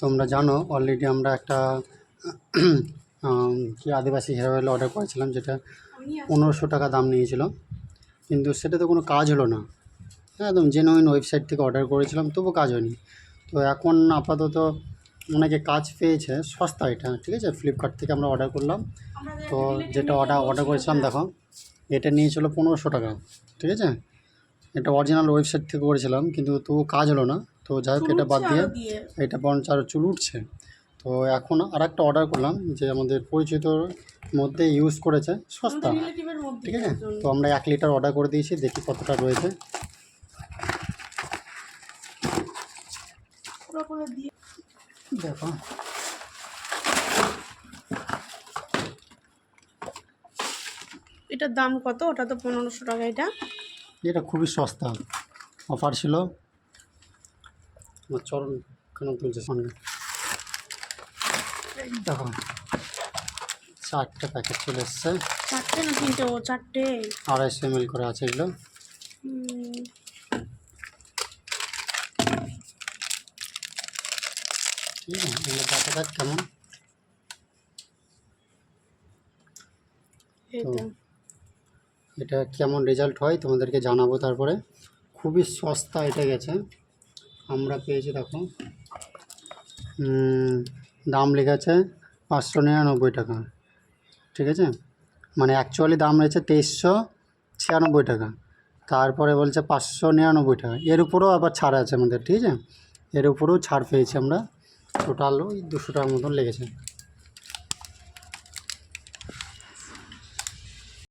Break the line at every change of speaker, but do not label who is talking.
তোমরা জানো অলরেডি আমরা একটা কি আদিবাসী হেয়ার অয়েল অর্ডার করেছিলাম যেটা পনেরোশো টাকা দাম নিয়েছিল। কিন্তু সেটাতে কোনো কাজ হলো না। একদম জেনুইন ওয়েবসাইট থেকে অর্ডার করেছিলাম তবু কাজ হয়নি। তো এখন আপাতত অনেকে কাজ পেয়েছে সস্তা এটা ঠিক আছে? ফ্লিপকার্ট থেকে আমরা অর্ডার করলাম। তো যেটা অর্ডার অর্ডার করেছিলাম দেখো এটা নিয়েছিল পনেরোশো টাকা ঠিক আছে? এটা অরিজিনাল ওয়েবসাইট থেকে করেছিলাম কিন্তু তবু কাজ হলো না। তো যাই হোক এটা বাদ দিয়ে এটা বরঞ্চ আরও চুল উঠছে। তো এখন আর একটা অর্ডার করলাম যে আমাদের পরিচিতর মধ্যে ইউজ করেছে সস্তা। ঠিক আছে? তো আমরা এক লিটার অর্ডার করে দিয়েছি দেখি কতটা রয়েছে। দেখো।
এটার দাম কত? ওটা তো পনেরোশো টাকা এটা।
এটা খুবই সস্তা। অফার ছিল। আমার চরণ কেন তুলছে? সঙ্গে এই দেখো। চারটে প্যাকেট চলে এসছে।
চারটে না তিনটে? ও চারটে।
আড়াইশো এম করে আছে এগুলো। ঠিক আছে এগুলো দেখা যাক কেমন?
তো
এটা কেমন রেজাল্ট হয় তোমাদেরকে জানাব তারপরে। খুবই সস্তা এটা গেছে। আমরা পেয়েছি, দেখো। দাম দাম লেগেছে পাঁচশো নিরানব্বই টাকা। ঠিক আছে? মানে অ্যাকচুয়ালি দাম রয়েছে তেইশশো ছিয়ানব্বই টাকা। তারপরে বলছে পাঁচশো নিরানব্বই টাকা। এর উপরেও আবার ছাড় আছে আমাদের, ঠিক আছে? এর উপরেও ছাড় পেয়েছি আমরা। টোটাল ওই দুশো টাকার মতন লেগেছে।